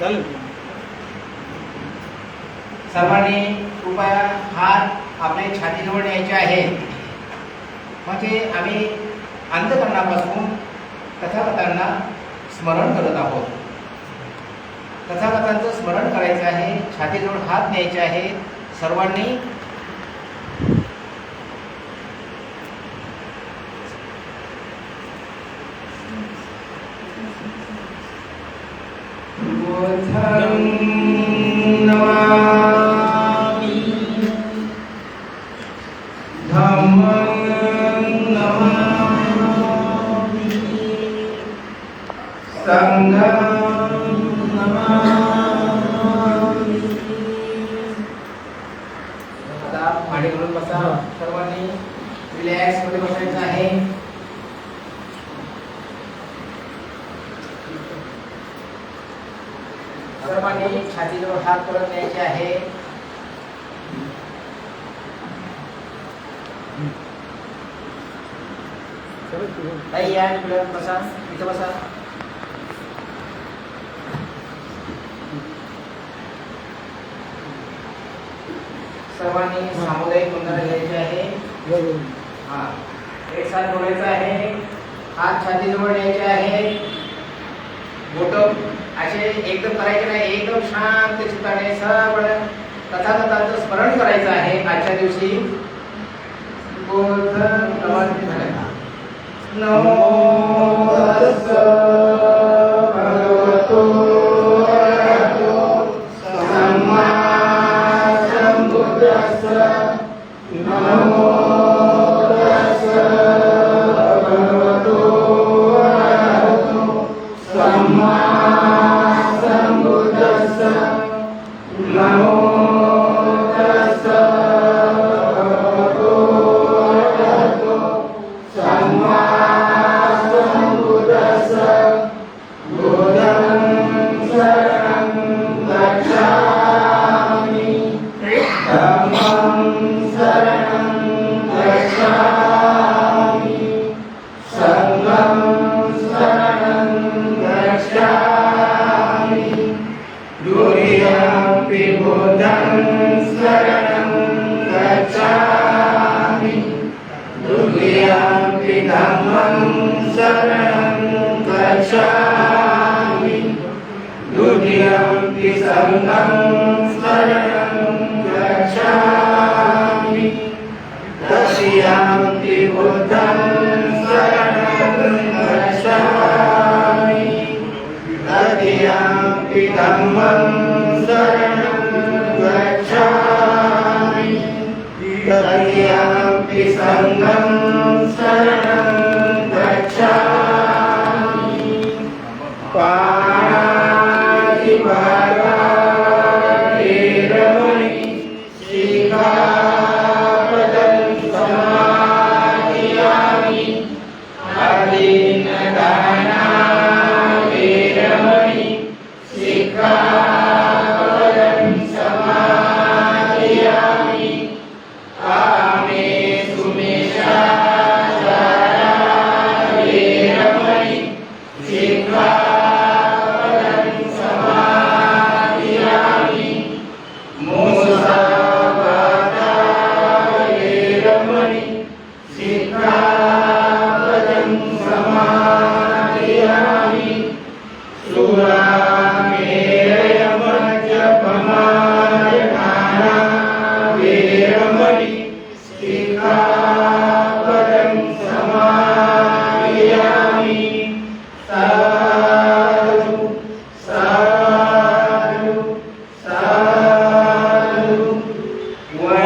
चालेल. सर्वांनी कृपया हात आपले छातीजवळ न्यायचे आहेत. म्हणजे आम्ही अंधकरणापासून तथागतांना स्मरण करत आहोत. तथागतांचं स्मरण करायचं आहे छातीजवळ हात न्यायचे आहे सर्वांनी बुद्धं नमामि धम्मं नमामि संघं नमामि आता माडी घालून बसा सर्वांनी रिलॅक्समध्ये बसायचं आहे सर्वांनी छातीजवळ हात परत न्यायचे आहे. ताई या इकडे बसा. इथं बसा. सर्वांनी सामुदायिक वंदना घ्यायची आहे. हा. एक साथ बोलायचं आहे. हात छातीजवळ न्यायचे आहे. बोट असे एकदम करायचे नाही एकदम शांत चित्ताने सरळ तथागताचं स्मरण करायचं आहे आजच्या दिवशी नमामि झालं. नमो Dhammam saranam gacchami Dutiyampi sangham saranam gacchami Tasiyampi buddham saranam gacchami Tatiyampi dhammam Yeah.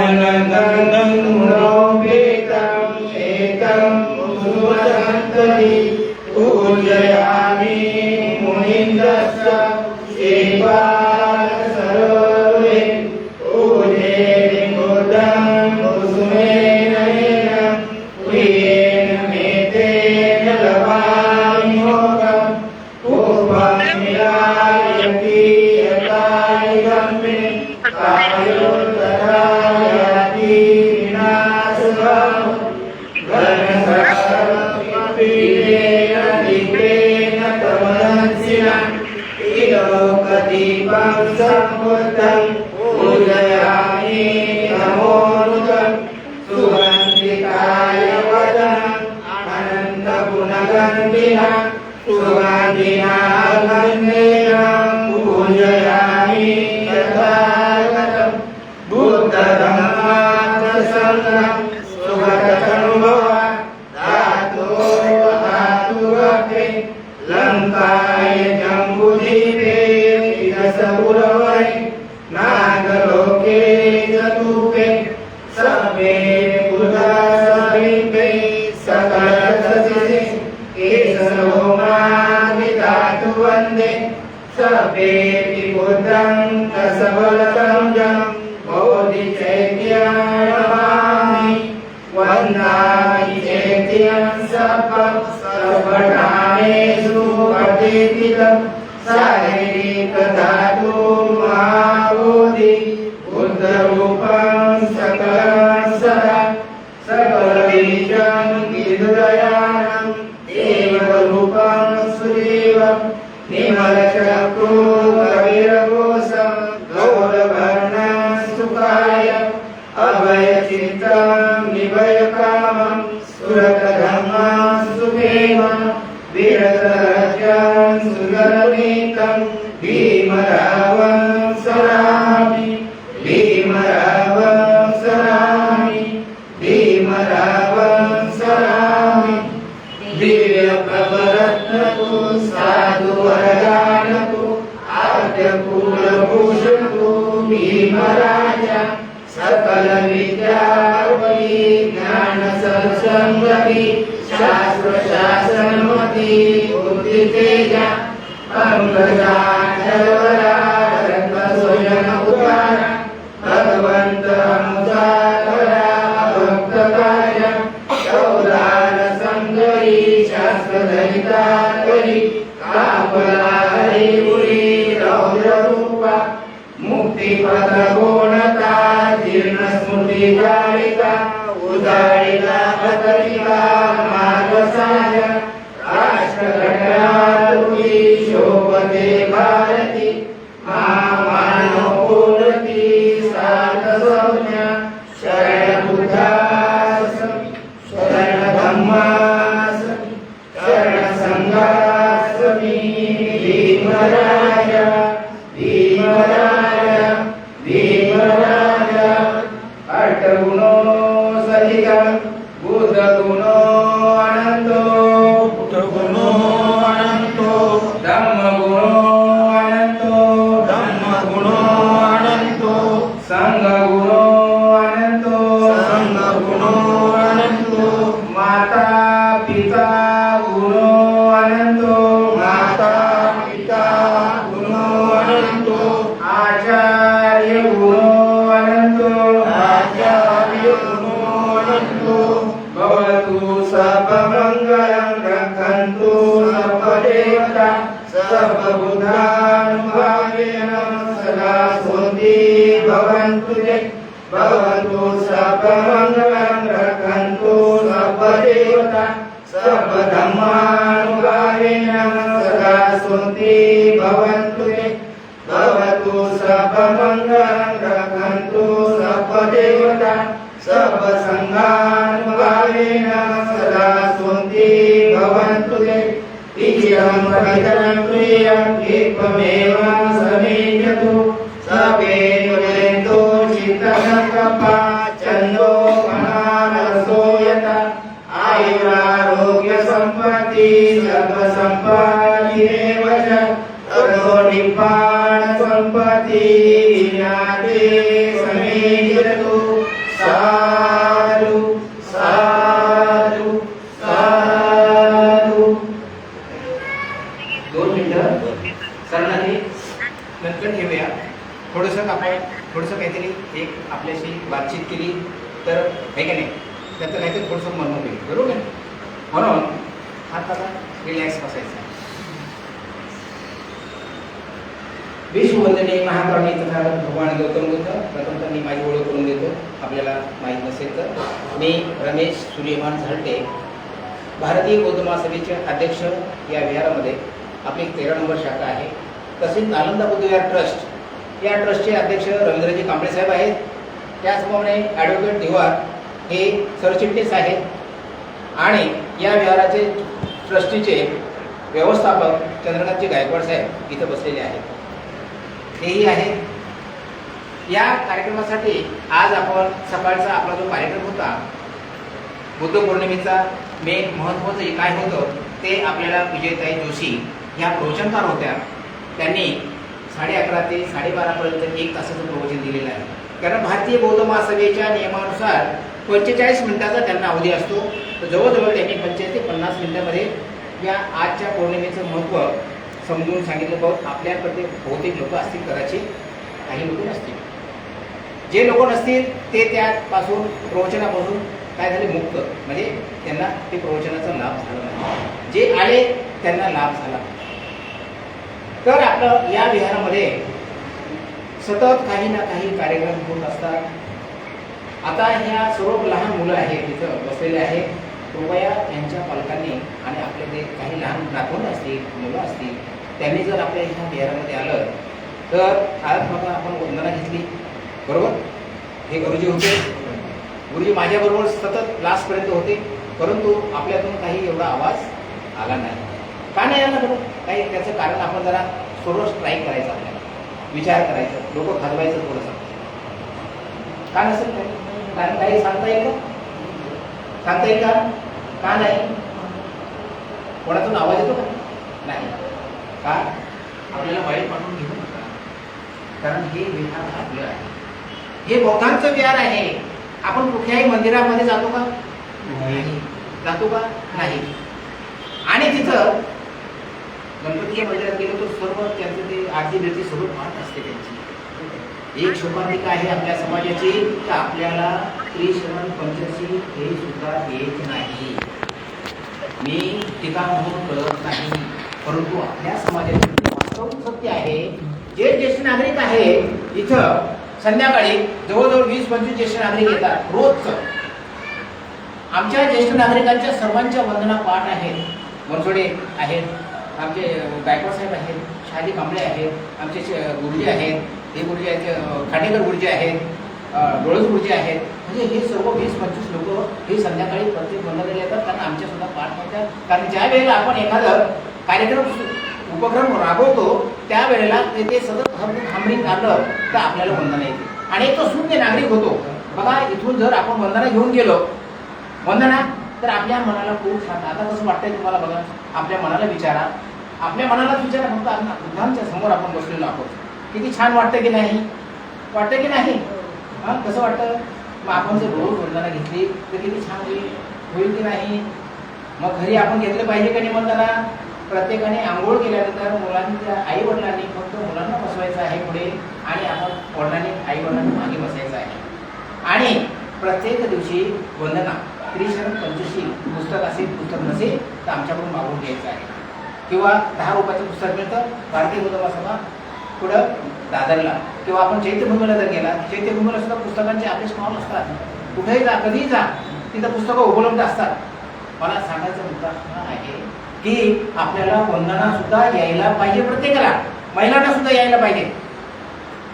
वनगन्धं मनोपेतम् एकं गुरुवदन्तरि Amen. पतितं साहिरिकधातुमाबोधि बुद्धरूपं सक गुणो सहित बुध गुणो sunti bhavantu me bhavatu sabha mangalam rakantu sabha devata sabha sanghan bhavena sada sunti bhavantu me ijiram rahitam priyam ekameva sameyatu sabhe nirento chintanakappa chando anarasoyata ayura arogya sampati sarva sampati सर्व निपाण संपती ज्ञाते समेजतु दोन मिनिटं कारण हे नंतर ठेवूया थोडंसं आपण थोडंसं काहीतरी एक आपल्याशी बातचीत केली तर हे का नाही? त्याचं काहीतरी थोडंसं म्हणून होईल बरोबर? म्हणून आता रिलॅक्स बसायचं. विश्ववंदने महाप्राणी तथा भगवान गौतम बुद्ध प्रथमतः मी माझी ओळख करून देतो आपल्याला माहीत नसेल तर. मी रमेश सूर्यमान झरटे भारतीय गौतमा सभेचे अध्यक्ष या विहारामध्ये आपली तेरा नंबर शाखा आहे. तसेच नालंदा बुद्ध विहार ट्रस्ट या ट्रस्टचे अध्यक्ष रवींद्रजी कांबळे साहेब आहेत. त्याचप्रमाणे ॲडव्होकेट दिवार हे सरचिटणीस आहेत. आणि या विहाराचे ट्रस्टीचे व्यवस्थापक चंद्रकांतजी गायकवाड साहेब इथं बसलेले आहेत. तेही आहेत या कार्यक्रमासाठी आज आपण सकाळचा आपला जो कार्यक्रम होता बुद्ध पौर्णिमेचा मेन महत्त्वाचं काय होतं ते आपल्याला विजयताई जोशी ह्या प्रवचनकार होत्या. त्यांनी साडे अकरा ते साडेबारापर्यंत एक तासाचं प्रवचन दिलेलं आहे. कारण भारतीय बौद्ध महासभेच्या नियमानुसार पंचेचाळीस मिनिटाचा त्यांना अवधी असतो. तर जवळजवळ त्यांनी पंचेचाळीस ते पन्नास मिनिटामध्ये या आजच्या पौर्णिमेचं महत्त्व समजून सांगितलं बहुत आपल्याकडे बहुतेक लोक असतील कदाचित काही लोक नसतील. जे लोक नसतील ते त्यापासून प्रवचनापासून काय झाले? मुक्त. म्हणजे त्यांना ते प्रवचनाचा लाभ झाला नाही. जे आले त्यांना लाभ झाला. तर आपलं या विहारामध्ये सतत काही ना काही कार्यक्रम होत असतात. आता ह्या सर्व लहान मुलं आहेत तिथं बसलेले आहेत. कृपया त्यांच्या पालकांनी आणि आपले जे काही लहान नातवंड असतील मुलं असतील त्यांनी जर आपल्या ह्या बिहारामध्ये आलं तर आज बघा आपण वंदना घेतली. बरोबर? हे गुरुजी होते. गुरुजी माझ्याबरोबर सतत लास्टपर्यंत होते. परंतु आपल्यातून काही एवढा आवाज आला नाही. का नाही आला बरोबर काही त्याचं कारण आपण जरा थोडं स्ट्राईक करायचं आपल्याला. विचार करायचं. लोक खाजवायचं थोडंसं. का नसेल? कारण काही सांगता येईल सांगता येईल का? का नाही? कोणातून आवाज येतो का? नाही. का? आपल्याला वाईट पाठवून घेऊ नका. कारण हे विहार आपलं आहे. हे बौद्धांचं विहार आहे. आपण कुठल्याही मंदिरामध्ये जातो का? नाही. जातो का? नाही. आणि तिथं गणपतीच्या मंदिरात गेलो तर सर्व त्यांचं ते आरती बिरती सर्व पाठ असते त्यांची. एक शोभांतिका आहे आपल्या समाजाची तर आपल्याला त्रिशरण पंचशी हे सुद्धा येत नाही. मी टीका म्हणून करत नाही. परंतु आपल्या समाजाचे वास्तव सत्य आहे जे ज्येष्ठ नागरिक आहे इथं संध्याकाळी जवळजवळ वीस पंचवीस ज्येष्ठ नागरिक येतात रोजचं आमच्या ज्येष्ठ नागरिकांच्या सर्वांच्या वंदना पाठ आहेत. बनसोडे आहेत आमचे गायकवाड साहेब आहेत शहाजी कांबळे आहेत आमचे गुरुजी आहेत हे गुरुजी आहेत अं, खांडेकर गुरुजी आहेत अं, आहेत. म्हणजे हे सर्व वीस पंचवीस लोक हे संध्याकाळी प्रत्येक वंदनेला येतात कारण आमच्या सुद्धा पाठ नव्हत्या कारण ज्या वेळेला आपण एखादं कार्यक्रम उपक्रम राबवतो त्यावेळेला ते ते सतत हामरिंग आलं तर आपल्याला वंदना येते. आणि एक तो शून्य नागरिक होतो. बघा इथून जर आपण वंदना घेऊन गेलो वंदना तर आपल्या मनाला खूप छान आता कसं वाटतंय तुम्हाला बघा? आपल्या मनाला विचारा. आपल्या मनालाच विचारा. फक्त आपण बुद्धांच्या समोर आपण बसलेलो आहोत. किती छान वाटतं की नाही? वाटतं की नाही? हां कसं वाटतं? मग आपण जर रोज वंदना घेतली तर किती छान होईल. होईल की नाही? मग घरी आपण घेतलं पाहिजे का नाही वंदना प्रत्येकाने आंघोळ केल्यानंतर मुलांच्या आई वडिलांनी फक्त मुलांना बसवायचं आहे पुढे आणि आपण वडिलांनी आई वडिलांनी मागे बसायचं आहे. आणि प्रत्येक दिवशी वंदना त्रिशरण पंचशील पुस्तक असेल पुस्तक नसेल तर आमच्याकडून मागून घ्यायचं आहे. किंवा दहा रुपयाचं पुस्तक मिळतं भारतीय बुद्ध सभा पुढं दादरला. किंवा आपण चैत्यभूमीला जर गेला चैत्यभूमीला सुद्धा पुस्तकांचे आपले स्टॉल असतात. कुठेही जा कधीही जा तिथं पुस्तकं उपलब्ध असतात. मला सांगायचा मुद्दा हा आहे की आपल्याला वंदना सुद्धा यायला पाहिजे प्रत्येकाला. महिलांना सुद्धा यायला पाहिजे.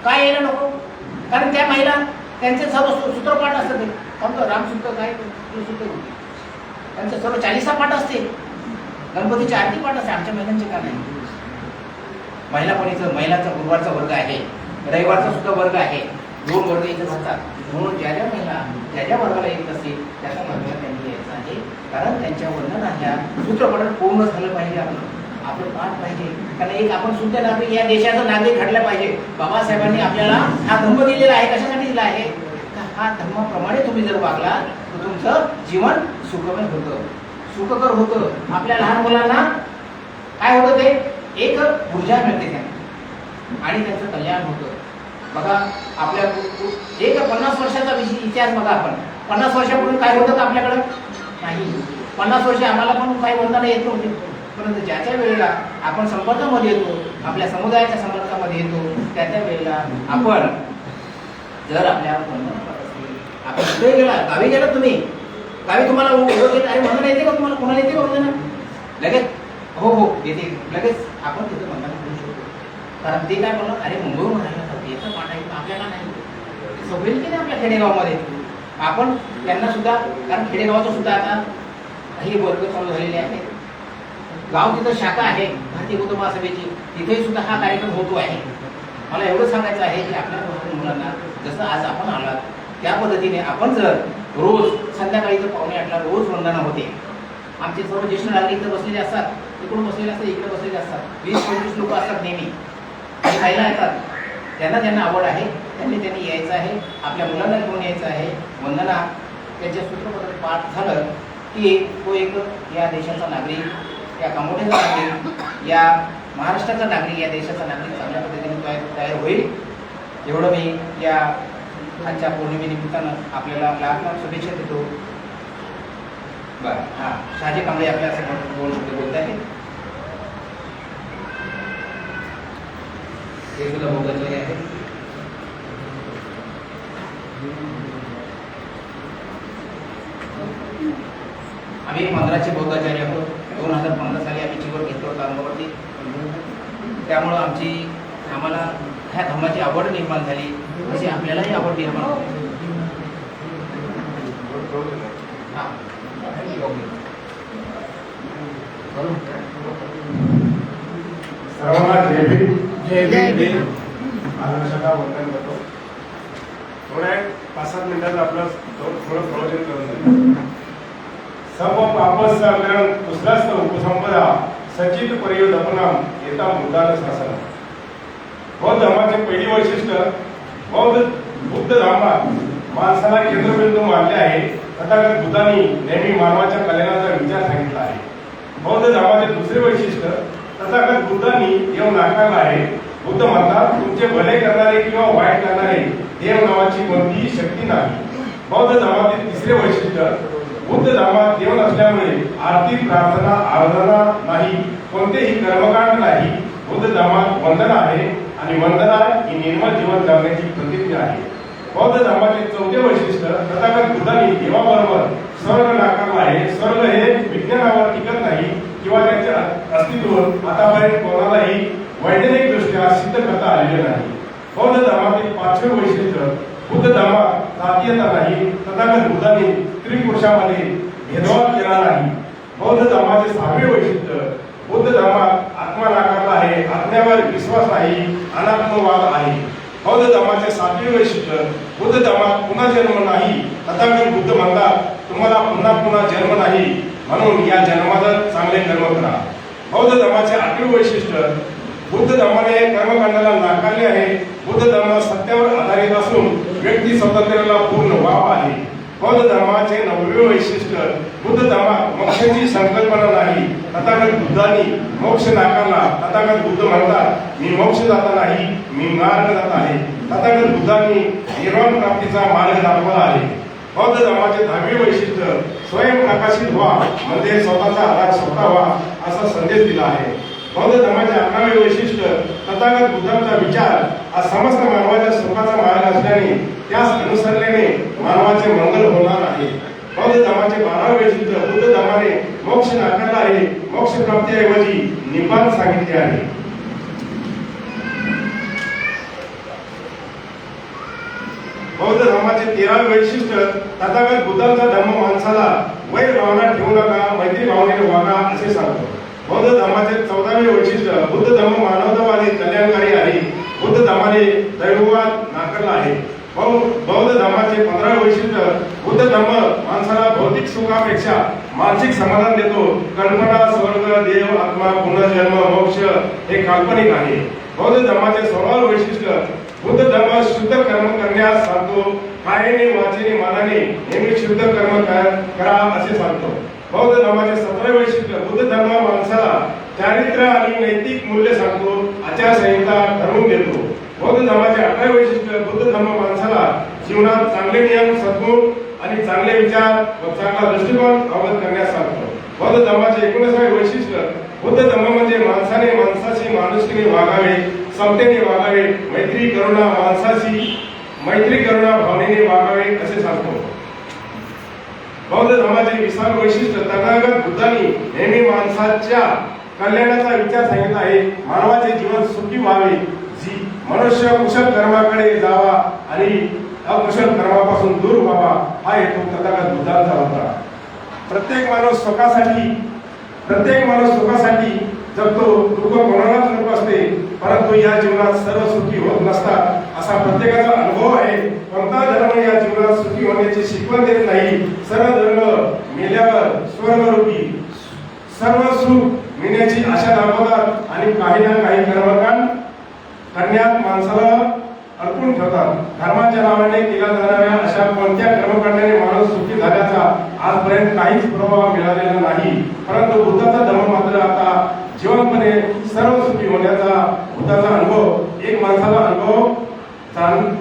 काय यायला नको? कारण त्या महिला त्यांचे सर्व सूत्रपाठ असतात. ते समजा रामसूत्र काय? सूत्र होते. त्यांचं सर्व चालिसा पाठ असते. गणपतीची आरती पाठ असते. आमच्या महिलांचे का नाही? महिला कोणीचं महिलाचा गुरुवारचा वर्ग आहे रविवारचा सुद्धा वर्ग आहे. दोन वर्ग इथे असतात म्हणून ज्या ज्या महिला ज्या ज्या वर्गाला येत असतील त्याचा त्या वर्गाला त्यांनी यायचं आहे. कारण त्यांच्या वर्णनाच्या ह्या सूत्रपठन पूर्ण झालं पाहिजे आपलं. आपलं पाठ पाहिजे. कारण एक आपण सुद्धा नागरिक या देशाचा नागरिक घडला पाहिजे. बाबासाहेबांनी आपल्याला हा धर्म दिलेला आहे. कशासाठी दिला आहे? का हा धर्माप्रमाणे तुम्ही जर वागला तर तुमचं जीवन सुखमय होतं. सुखकर होतं. आपल्या लहान मुलांना काय होतं ते? एक ऊर्जा मिळते त्यांना. आणि त्यांचं कल्याण होतं. बघा आपल्या एक पन्नास वर्षाचा विषय इतिहास बघा आपण. पन्नास वर्षापूर्वी काय होतं आपल्याकडं? नाही. पन्नास वर्ष आम्हाला पण काही वंदना येत नव्हते. परंतु ज्याच्या वेळेला आपण संपर्कामध्ये येतो आपल्या समुदायाच्या संपर्कामध्ये येतो त्याच्या वेळेला आपण जर आपल्या आपण कुठे गेला? गावी गेला तुम्ही? गावी तुम्हाला अरे वंदना येते का तुम्हाला? कोणाला येते का वंदना लगेच? हो हो येते. लगेच आपण तिथे वंदना करू शकतो. कारण ते काय म्हणलं अरे मुंबई म्हणायला होता याचा पाठ आपल्याला नाही की नाही आपल्या खेडेगावामध्ये? आपण त्यांना सुद्धा कारण खेडेगावाचं सुद्धा आता हे वर्ग चालू झालेले आहेत. गाव तिथं शाखा आहे भारतीय बौद्ध सभेची. तिथेही सुद्धा हा कार्यक्रम होतो आहे. मला एवढं सांगायचं आहे की आपल्या मुलांना जसं आज आपण आलात त्या पद्धतीने आपण जर रोज संध्याकाळी तर पावणे आठला रोज वंदना होते. आमचे सर्व ज्येष्ठ नागरिक तर बसलेले असतात. इकडून बसलेले असतात इकडे बसलेले असतात. वीस पंचवीस लोक असतात नेहमी. खायला येतात. त्यांना ज्यांना आवड आहे. त्यांनी त्यांनी यायचं आहे. आपल्या मुलांना घेऊन यायचं आहे. वंदना त्यांच्या सूत्रपत्र पाठ झालं की तो एक या देशाचा नागरिक या कामोठ्याचा नागरिक या महाराष्ट्राचा नागरिक या देशाचा नागरिक चांगल्या पद्धतीने तयार तयार होईल. एवढं मी या आजच्या पौर्णिमेनिमित्तानं आपल्याला लाख लाख शुभेच्छा देतो. बरं. हां. शहाजी कांबळे आपल्यासमोर दोन शब्द बोलत आहेत ते सुद्धा बोलत आहे? आम्ही पंधराचे बौद्धाचार्य आहोत. दोन हजार पंधरा साली आम्ही चिवट घेतलो होतो अंगावरती. त्यामुळं आमची आम्हाला ह्या धर्माची आवड निर्माण झाली. तशी आपल्यालाही आवड निर्माण हां. सर्वांना जय भीम. जय भीम. महाराष्ट्राला वंदन करतो. थोड्या पाच सात मिनिटात आपलं थोडं प्रवचन करून देतो. सर्व पापस कारण उपसंपदा सचित परियोदपनाम येता मुद्दान शासन बौद्ध धर्माचे पहिली वैशिष्ट्य बौद्ध बुद्ध धर्मात माणसाला केंद्रबिंदू मानले आहे. तथागत बुद्धांनी नेहमी मानवाच्या कल्याणाचा विचार सांगितला आहे. बौद्ध धर्माचे दुसरे वैशिष्ट्य तथागत बुद्धांनी देव नाकारला आहे. बुद्ध म्हणतात तुमचे भले करणारे किंवा वाईट करणारे देव नावाची कोणतीही शक्ती नाही. बौद्ध धर्मातील तिसरे वैशिष्ट्य बुद्ध धर्मात देव नसल्यामुळे आर्थिक प्रार्थना आराधना नाही कोणतेही कर्मकांड नाही. बुद्ध धर्मात वंदना आहे आणि वंदना ही निर्मळ जीवन जगण्याची प्रतिज्ञा आहे. बौद्ध धर्माचे चौथे वैशिष्ट्य तथागत बुद्धांनी देवाबरोबर स्वर्ग नाकारला आहे. स्वर्ग हे विज्ञानावर टिकत नाही. अस्तित्व आतापर्यंत कोणालाही वैज्ञानिक दृष्ट्या सिद्ध करता आलेले नाही. बौद्ध धर्मातील पाचवे वैशिष्ट्य बुद्ध धर्मात जातीयता नाही तथागत बुद्धाने स्त्रीपुरुषामध्ये भेदभाव केला नाही. बौद्ध धर्माचे सहावे वैशिष्ट्य बुद्ध धर्मात आत्मा नाकारला आहे आत्म्यावर विश्वास नाही अनात्मवाद आहे. बौद्ध धर्माचे सातवे वैशिष्ट्य बुद्ध धर्मात पुन्हा जन्म नाही तथागत बुद्ध म्हणतात तुम्हाला पुन्हा पुन्हा जन्म नाही म्हणून या जन्माचा चांगले कर्म करा. बौद्ध धर्माचे आठवे वैशिष्ट्य बुद्ध धर्माने कर्मकांडाला नाकारले आहे. बुद्ध धर्म सत्यावर आधारित असून व्यक्ती स्वातंत्र्याला पूर्ण वाव आहे. बौद्ध धर्माचे नववे वैशिष्ट्य बुद्ध धर्मात मोक्षाची संकल्पना नाही. तथागत बुद्धांनी मोक्ष नाकारला. तथागत बुद्ध म्हणतात मी मोक्ष जाता नाही मी मार्ग जात आहे. तथागत बुद्धांनी निर्वाण प्राप्तीचा मार्ग दाखवला आहे. बौद्ध धर्माचे दहावे वैशिष्ट्य स्वयं प्रकाशित व्हा म्हणजे स्वतःचा आधार स्वतः व्हा असा संदेश दिला आहे बौद्ध धर्माचे अकरावे वैशिष्ट्य तथागत बुद्धांचा विचार हा समस्त मानवाच्या सुखाचा मार्ग असल्याने त्यास अनुसरल्याने मानवाचे मंगल होणार आहे बौद्ध धर्माचे बारावे वैशिष्ट्य बुद्ध धर्माने मोक्ष नाकारला आहे मोक्ष प्राप्तीऐवजी निपान सांगितले आहे बौद्ध धर्माचे तेरावे वैशिष्ट्य तथागत बुद्धांचा धर्म माणसाला वैर भावना ठेवू नका मैत्री भावनेने वागा असे सांगतो. बौद्ध धर्माचे चौदावे वैशिष्ट्य बुद्ध धर्म मानवतावादी कल्याणकारी आहे. बुद्ध धर्माने दैववाद नाकारला आहे. बौद्ध धर्माचे पंधरावे वैशिष्ट्य बुद्ध धर्म माणसाला भौतिक सुखापेक्षा मानसिक समाधान देतो. कल्पना स्वर्ग देव आत्मा पुनर्जन्म मोक्ष हे काल्पनिक आहे. बौद्ध धर्माचे सर्व वैशिष्ट्य बुद्ध धर्म शुद्ध कर्म करण्यास सांगतो. कायेने वाचेने मनाने नेहमी शुद्ध कर्म करा असे सांगतो. बौद्ध धर्माचे सतरा वैशिष्ट्य बुद्ध धर्म माणसाला चारित्र्य आणि नैतिक मूल्य सांगतो आचारसंहिता ठरवून देतो. बौद्ध धर्माचे अठरा वैशिष्ट्य बुद्ध धर्म माणसाला जीवनात चांगले नियम सद्गुण आणि चांगले विचार व चांगला दृष्टिकोन अवगत करण्यास सांगतो. बौद्ध धर्माचे एकोणीसावे वैशिष्ट्य बुद्ध धर्म म्हणजे माणसाने माणसाशी माणुसकीने वागावे समतेने वागावे मैत्री करुणा माणसाशी मैत्री करुणा भावनेने वागावे असे सांगतो. बौद्ध धर्माचे विशाल वैशिष्ट्य तथागत बुद्धांनी नेहमी माणसाच्या कल्याणाचा विचार सांगितला आहे. मानवाचे जीवन सुखी व्हावे. जी मनुष्य कुशल कर्माकडे जावा आणि अकुशल कर्मापासून दूर व्हावा हा हेतू तथागत बुद्धांचा होता. प्रत्येक माणूस स्वतःसाठी प्रत्येक माणूस सुखासाठी तो दुःख कोणालाच नको असते परंतु या जीवनात सर्व सुखी होत नसतात असा प्रत्येकाचा अनुभव आहे. कोणता धर्म या जीवनात सुखी होण्याची शिकवण देत नाही? सर्व धर्म मेल्यावर स्वर्गरूपी सर्व सुख मिळण्याची आशा दाखवतात आणि काही ना काही कर्मकांड करण्यात माणसाला अर्पण ठेवतात. धर्माच्या नावाने केल्या जाणाऱ्या अशा कोणत्या कर्मकांडाने माणूस सुखी झाल्याचा आजपर्यंत काहीच पुरावा मिळालेला नाही. परंतु बुद्धाचा धर्म मात्र आता जीवनपणे सर्व सुखी होण्याचा बुद्धाचा अनुभव एक माणसाला अनुभव जाण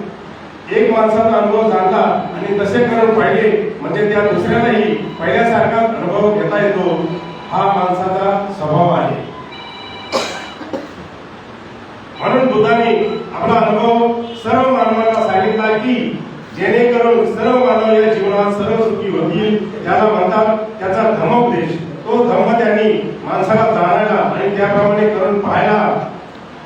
एक माणसाचा अनुभव जाणला आणि तसे करून पाहिले म्हणजे त्या दुसऱ्यालाही पहिल्यासारखा अनुभव घेता येतो हा माणसाचा स्वभाव आहे. म्हणून बुद्धाने आपला अनुभव सर्व मानवाला सांगितला की जेणेकरून सर्व मानव या जीवनात सर्व सुखी होतील त्याला म्हणतात त्याचा धमोपदेश तो धम्म त्यांनी माणसाला त्याप्रमाणे करून पाहायला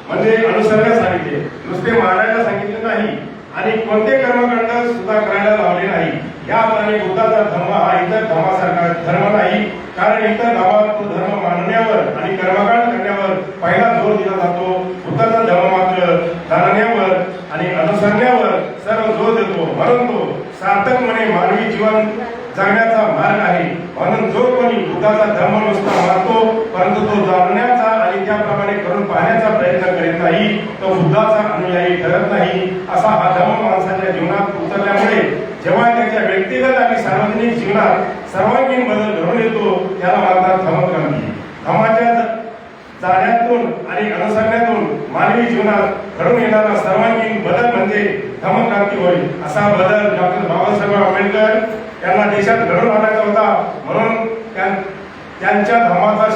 म्हणजे अनुसरण्यास सांगितले. नुसते मारायला सांगितले नाही आणि कोणते कर्मकांड सुद्धा करायला लावले नाही. याप्रमाणे बुद्धाचा धर्म हा इतर धर्मासारखा धर्म नाही. कारण इतर धर्मात तो धर्म मानण्यावर आणि कर्मकांड करण्यावर पहिला जोर दिला जातो. बुद्धाचा धर्म मात्र जाणण्यावर आणि अनुसरण्यावर सर्व जोर देतो. परंतु तो सार्थकपणे मानवी जीवन जगण्याचा मार्ग आहे. म्हणून जो कोणी बुद्धाचा धर्म नुसता मानतो परंतु तो जाणण्याचा आणि त्याप्रमाणे करून पाहण्याचा प्रयत्न करीत नाही तो अनुयायी ठरत नाही असा हा धर्म माणसाच्या जीवनात उतरल्यामुळे जेव्हा त्याच्या व्यक्तिगत आणि सार्वजनिक जीवनात सर्वांगीण बदल घडून येतो त्याला म्हणतात धर्मक्रांती धमाच्या जाण्यातून आणि अनुसरण्यातून मानवी जीवनात घडून येणारा सर्वांगीण बदल म्हणजे धमक्रांती होय असा बदल डॉक्टर बाबासाहेब आंबेडकर यांना देशात घडून आणायचा होता. म्हणून त्यांच्या धमाचा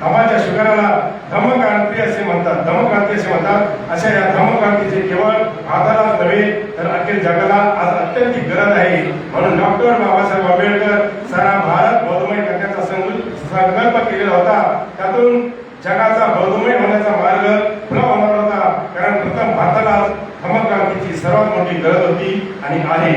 धमाच्या धर्माच्या धमक्रांती असे म्हणतात. धमक्रांती असे म्हणतात. अशा या धमक्रांतीचे केवळ आधारात नव्हे तर अखेर जगाला आज अत्यंत गरज आहे. म्हणून डॉक्टर बाबासाहेब आंबेडकर सारा भारत बौद्धमय करण्याचा संकल्प संकल्प केलेला होता. त्यातून जगाचा बौद्धमय होण्याचा मार्ग खुला होणार होता. कारण प्रथम भारताला धमक्रांतीची सर्वात मोठी गरज होती आणि आहे.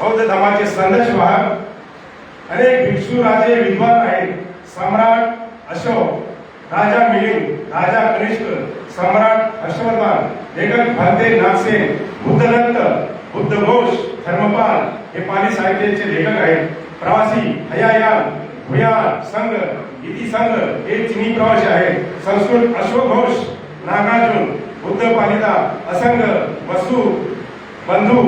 बौद्ध धर्माचे संदेश वाहक अनेक भिक्षू राजे विद्वान आहेत. सम्राट अशोक राजा मिलिंद राजा कनिष्क सम्राट हर्षवर्धन लेखक भारते नागसेन बुद्धदत्त बुद्ध घोष धर्मपाल हे पाली साहित्याचे लेखक आहेत. प्रवासी हयायान भुयार संघ इति संघ हे चिनी प्रवासी आहेत. संस्कृत अशोक घोष नागार्जुन बुद्ध पालिता असंग वसु बंधू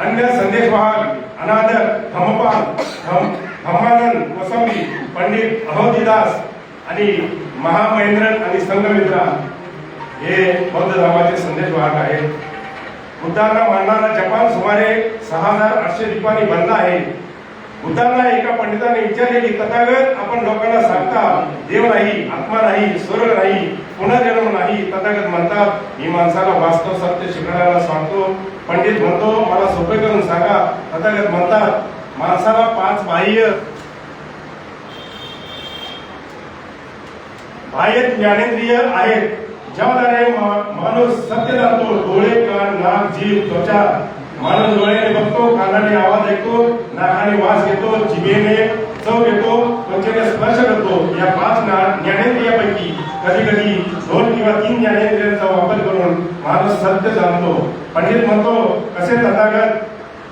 अन्य संदेशवाहक अनादर धमपाल धम- धम्मानंद कोसंबी पंडित अहोतीदास आणि महामहेंद्रन आणि संघमित्रा हे बौद्ध धर्माचे संदेशवाहक आहेत. बुद्धांना मानणारा जपान सुमारे सहा हजार आठशे दीपांनी बनला आहे. बुद्धांना एका पंडिताने विचारले की तथागत आपण लोकांना सांगता देव नाही आत्मा नाही स्वर्ग नाही पुनर्जन्म नाही तथागत म्हणतात. मी माणसाला वास्तव सत्य शिकणाऱ्याला सांगतो. पंडित म्हणतो मला सोपे करून सांगा. तथागत म्हणतात माणसाला पाच बाह्य आहेत ज्ञानेंद्रिय आहेत. ज्याद्वारे माणूस सत्य जाणतो डोळे कान नाक जीव त्वचा. माणूस डोळ्याने बघतो कानाने आवाज ऐकतो नाकाने वास घेतो जिभेने चव घेतो त्वचेने स्पर्श करतो. या पाच ज्ञानेंद्रियापैकी कधी कधी दोन किंवा तीन ज्ञानेंद्रियांचा वापर करून माणूस सत्य जाणतो. पंडित म्हणतो कसे तथागत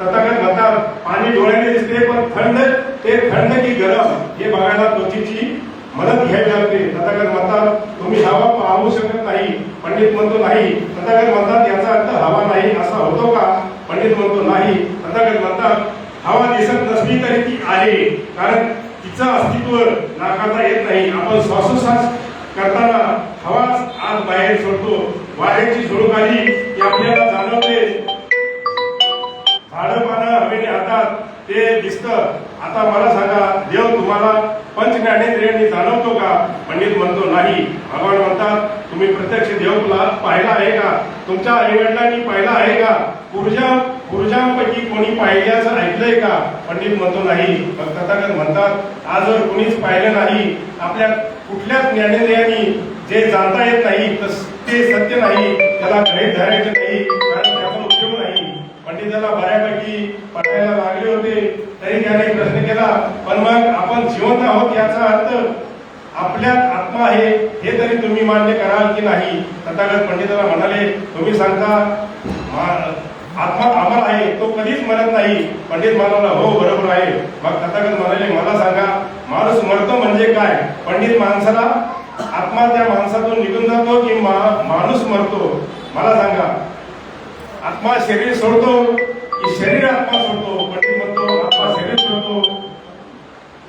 तथागत म्हणतात पाणी डोळ्याने दिसते पण थंड ते थंड की गरम हे बघायला त्वचेची मदत घ्यायला लागते तथागत म्हणतात तुम्ही हवा पाहू शकत नाही. पंडित म्हणतो नाही. तथागत म्हणतात याचा अर्थ हवा नाही असा होतो का? पंडित म्हणतो नाही. तथागत म्हणतात हवा दिसत नसली तरी ती आहे कारण तिचं अस्तित्व नाकारता येत नाही. आपण श्वासोश्वास करताना हवा आत बाहेर सोडतो. वाऱ्याची झुळूक आली की आपल्याला जाणवते. झाडं पानं हवेने हातात ते दिसतं. आता मला सांगा पंच ज्ञानेंद्रियांनी जाणवतो का? पंडित म्हणतो नाही. भगवान म्हणतात तुम्ही प्रत्यक्ष देवला पाहिला आहे का? तुमच्या आईवडिलांनी पाहिला आहे का? पूर्जा पूर्जांपैकी कोणी पाहिल्याचं ऐकलंय का? पंडित म्हणतो नाही. तथागत म्हणतात आजवर कोणीच पाहिलं नाही आपल्या कुठल्याच ज्ञानेंद्रियांनी जे जाणता येत नाही ते सत्य नाही त्याला गृहीत धरायचं नाही पंडिताला बऱ्यापैकी पटायला लागले होते. तरी त्याने प्रश्न केला पण मग आपण जिवंत आहोत याचा अर्थ आपल्यात आत्मा आहे हे तरी तुम्ही मान्य कराल की नाही? तथागत पंडिताला म्हणाले तुम्ही सांगता आत्मा अमर आहे तो कधीच मरत नाही. पंडित म्हणाला हो बरोबर आहे. मग तथागत म्हणाले मला सांगा माणूस मरतो म्हणजे काय? पंडित माणसाला आत्मा त्या माणसातून निघून जातो की माणूस मरतो? मला सांगा. आत्मा शरीर सोडतो की शरीर आत्मा सोडतो पंडित म्हणतो आत्मा शरीर सोडतो.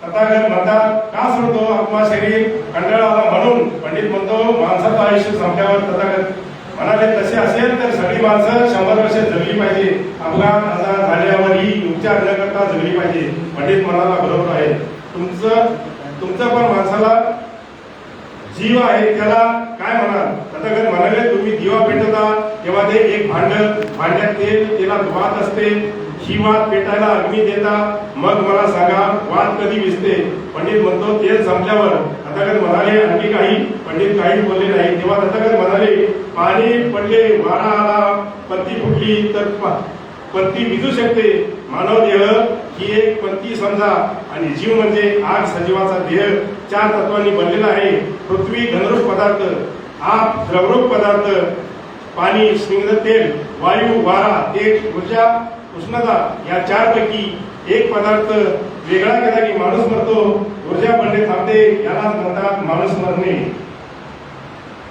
तथागत म्हणतात का सोडतो आत्मा शरीर कंटाळा म्हणून पंडित म्हणतो माणसाचं आयुष्य संपल्यावर तथागत म्हणाले तसे असेल तर सगळी माणसं शंभर वर्ष जगली पाहिजे. अपघात आजार झाल्यावरही उपचार न करता जगली पाहिजे. पंडित म्हणाला बरोबर आहे. तुमचं तुमचं पण माणसाला जीव आहे त्याला काय म्हणाल? तथागत म्हणाले तुम्ही दिवा पेटवता तेव्हा ते एक भांडण भांड्यात तेल त्याला वात असते. ही वात पेटायला अग्नी देता. मग मला सांगा वात कधी विजते पंडित म्हणतो तेल संपल्यावर. तथागत म्हणाले आणखी काही? पंडित काही बोलले नाही. तेव्हा तथागत म्हणाले पाणी पडले वारा आला. पत्ती फुटली तर पत्ती विजू शकते. मानव देह ही एक पत्ती समजा. आणि जीव म्हणजे आग सजीवाचा देह. चार तत्वांनी बनलेला आहे. पृथ्वी घनरूप पदार्थ. हा द्रवरूप पदार्थ पाणी स्निग्ध तेल वायू वारा तेज ऊर्जा उष्णता या चार पैकी एक पदार्थ वेगळा केला की माणूस मरतो ऊर्जा बनले थांबते यालाच म्हणतात माणूस मरणे.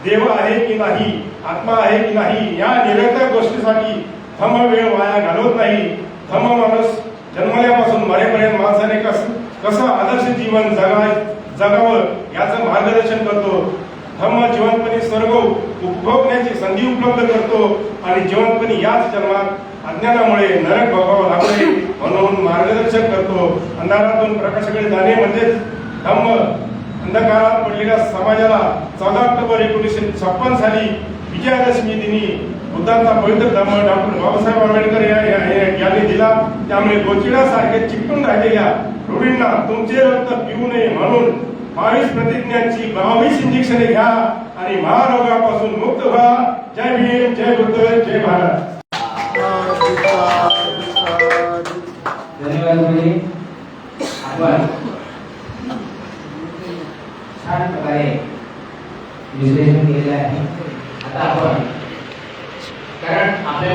देव आहे की नाही आत्मा आहे की नाही या निरंतर गोष्टीसाठी थम वेळ वाया घालवत नाही. थम माणूस जन्मल्यापासून मरेपर्यंत माणसाने कस कसं आदर्श जीवन जगा जगावं याचं मार्गदर्शन करतो. धम्म जिवंतपणे स्वर्ग उपभोगण्याची संधी उपलब्ध करतो आणि जीवनपणी याच जन्मात अज्ञानामुळे नरक भोगावं लागले म्हणून मार्गदर्शन करतो. अंधारातून प्रकाशाकडे जाणे म्हणजेच धम्म. अंधकारात पडलेल्या समाजाला चौदा ऑक्टोबर एकोणीसशे छप्पन साली विजयादशमी दिनी बुद्धांचा पवित्र धर्म डॉक्टर बाबासाहेब आंबेडकर यांनी दिला. त्यामुळे गोचिडासारखे चिकटून राहिलेल्या रूढींना तुमचे रक्त पिऊ नये म्हणून बावीस प्रतिज्ञांची बावीस इंजेक्शन घ्या आणि महारोगापासून मुक्त व्हा. जय भीम जय बुद्ध जय भारत. धन्यवाद आपण छान प्रकारे विश्लेषण केलेलं आहे. आता आपण कारण आपल्याला